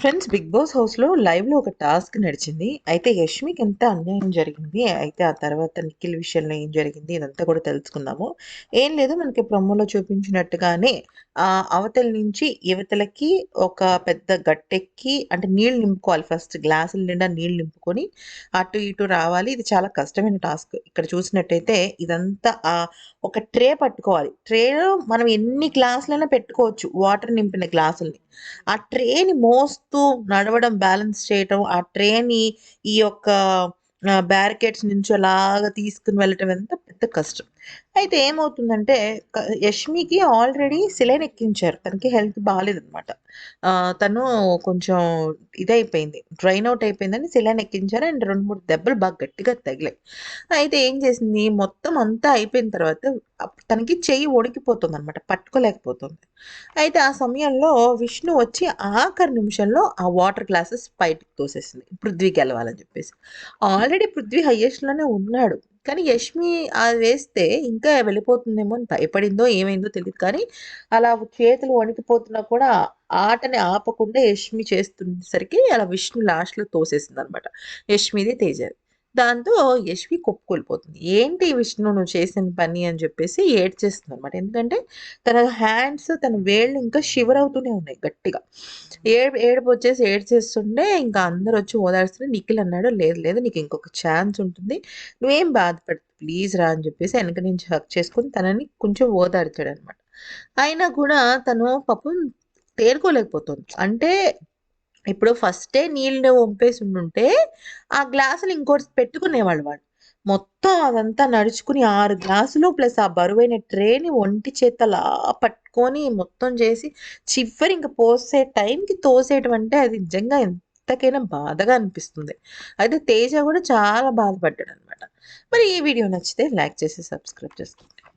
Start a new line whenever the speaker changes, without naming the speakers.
Friends big boss హౌస్లో లైవ్లో ఒక టాస్క్ నడిచింది. అయితే యష్మికి ఎంత అన్యాయం జరిగింది? అయితే ఆ తర్వాత నిఖిల్ విషయంలో ఏం జరిగింది? ఇదంతా కూడా తెలుసుకుందాము. ఏం లేదు మనకి ప్రొమోలో చూపించినట్టుగానే ఆ అవతల నుంచి యువతలకి ఒక పెద్ద గట్టెక్కి అంటే నీళ్ళు నింపుకోవాలి ఫస్ట్. గ్లాసుల నిండా నీళ్ళు నింపుకొని అటు ఇటు రావాలి. ఇది చాలా కష్టమైన టాస్క్. ఇక్కడ చూసినట్టయితే ఇదంతా ఆ ఒక ట్రే పట్టుకోవాలి. ట్రేలో మనం ఎన్ని గ్లాసులైనా పెట్టుకోవచ్చు. వాటర్ నింపిన గ్లాసుల్ని. ఆ ట్రేని మోస్తూ నడవడం బ్యాలెన్స్ చేయటం ఆ ట్రేని ఈ యొక్క బ్యారికేడ్స్ నుంచి అలాగా తీసుకుని వెళ్ళటం ఎంత పెద్ద కష్టం. అయితే ఏమవుతుందంటే యష్మికి ఆల్రెడీ సిలైన్ ఎక్కించారు. తనకి హెల్త్ బాగాలేదనమాట తను కొంచెం ఇదైపోయింది. డ్రైన్ అవుట్ అయిపోయిందని సిలైన్ ఎక్కించారు. అండ్ రెండు మూడు దెబ్బలు బాగా గట్టిగా తగిలాయి. అయితే ఏం చేసింది? మొత్తం అంతా అయిపోయిన తర్వాత తనకి చెయ్యి ఒడికిపోతుంది అనమాట పట్టుకోలేకపోతుంది. అయితే ఆ సమయంలో విష్ణు వచ్చి ఆఖరి నిమిషంలో ఆ వాటర్ గ్లాసెస్ బయటకు తోసేసింది. పృథ్వీ గెలవాలని చెప్పేసి. ఆల్రెడీ పృథ్వీ హయ్యెస్ట్లోనే ఉన్నాడు. కానీ యష్మి అది వేస్తే ఇంకా వెళ్ళిపోతుందేమో అని భయపడిందో ఏమైందో తెలియదు కానీ అలా చేతులు వణికిపోతున్నా కూడా ఆటని ఆపకుండా యష్మి చేస్తుండేసరికి అలా విష్ణు లాస్ట్లో తోసేసింది అనమాట యష్మిది తేజది. దాంతో యశ్వి కొప్పుకొలిపోతుంది ఏంటి విష్ణు నువ్వు చేసిన పని? అని చెప్పేసి ఏడ్చేస్తుంది అనమాట ఎందుకంటే తన హ్యాండ్స్ తన వేళ్ళు ఇంకా షివర్ అవుతూనే ఉన్నాయి గట్టిగా. ఏడు ఏడుపు వచ్చేసి ఏడ్చేస్తుంటే ఇంకా అందరు వచ్చి ఓదార్స్తుంటే నిఖిల్ అన్నాడు లేదు లేదు నీకు ఇంకొక ఛాన్స్ ఉంటుంది. నువ్వేం బాధపడుతుంది ప్లీజ్ రా అని చెప్పేసి వెనక నుంచి హక్ చేసుకుని తనని కొంచెం ఓదార్చాడు అనమాట అయినా కూడా తను పాపం తేరుకోలేకపోతుంది. అంటే ఇప్పుడు ఫస్టే నీళ్ళు వంపేసి ఉండుంటే ఆ గ్లాసులు ఇంకోటి పెట్టుకునేవాళ్ళు వాడు మొత్తం అదంతా నడుచుకుని ఆరు గ్లాసులు ప్లస్ ఆ బరువైన ట్రేని ఒంటి చేతలా పట్టుకొని మొత్తం చేసి చివరి ఇంకా పోసే టైంకి తోసేయటం అంటే అది నిజంగా ఎంతకైనా బాధగా అనిపిస్తుంది. అయితే తేజ కూడా చాలా బాధపడ్డాడు అనమాట మరి ఈ వీడియో నచ్చితే లైక్ చేసి సబ్స్క్రైబ్ చేసుకోండి.